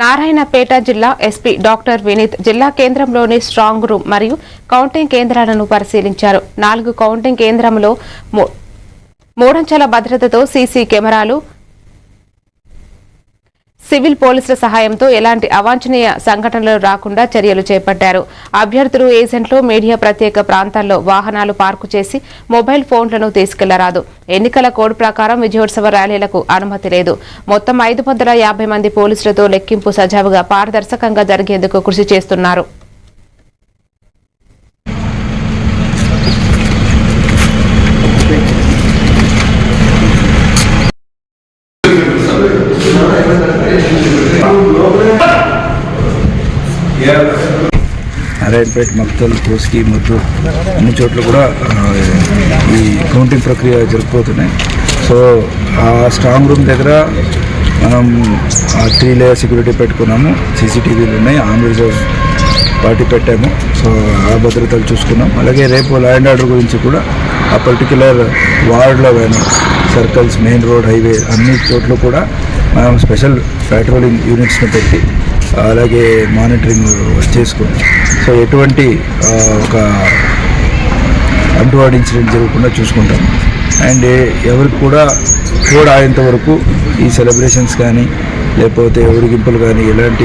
నారాయణపేట జిల్లా SP doctor Vineet జిల్లా కేంద్రంలోని స్ట్రాంగ్ రూమ్ మరియు కౌంటింగ్ కేంద్రాలను పరిశీలించారు. నాలుగు కౌంటింగ్ కేంద్రంలో మూడంచెల భద్రతతో సీసీ కెమెరాలు సివిల్ పోలీసుల సహాయంతో ఎలాంటి అవాంఛనీయ సంఘటనలు రాకుండా చర్యలు చేపట్టారు. అభ్యర్థులు ఏజెంట్లు మీడియా ప్రత్యేక ప్రాంతాల్లో వాహనాలు పార్కు చేసి మొబైల్ ఫోన్లను తీసుకెళ్ళరాదు. ఎన్నికల కోడ్ ప్రకారం విజయోత్సవ ర్యాలీలకు అనుమతి లేదు. మొత్తం ఐదు యాభై మంది పోలీసులతో లెక్కింపు సజావుగా పారదర్శకంగా జరిగేందుకు కృషి చేస్తున్నారు. నారాయణపేట మక్తల్ కోస్కి ముద్దు అన్ని చోట్ల కూడా ఈ కౌంటింగ్ ప్రక్రియ జరిగిపోతున్నాయి. సో ఆ స్ట్రాంగ్ రూమ్ దగ్గర మనం త్రీ లేయర్ సెక్యూరిటీ పెట్టుకున్నాము. సీసీటీవీలు ఉన్నాయి. ఆన్ రిజర్వ్ పార్టీ పెట్టాము. సో ఆ భద్రతలు చూసుకున్నాం. అలాగే రేపు లా అండ్ ఆర్డర్ గురించి కూడా ఆ పర్టికులర్ వార్డ్లో కానీ సర్కిల్స్ మెయిన్ రోడ్ హైవే అన్ని చోట్ల కూడా మనం స్పెషల్ పెట్రోలింగ్ యూనిట్స్ని పెట్టి అలాగే మానిటరింగ్ చేసుకున్నాం సో ఎటువంటి ఒక అంటువాడి ఇన్సిడెంట్ జరగకుండా చూసుకుంటాం. అండ్ ఎవరికి కూడా కోడ్ ఆయేంత వరకు ఈ సెలబ్రేషన్స్ కానీ లేకపోతే ఊరిగింపులు కానీ ఎలాంటి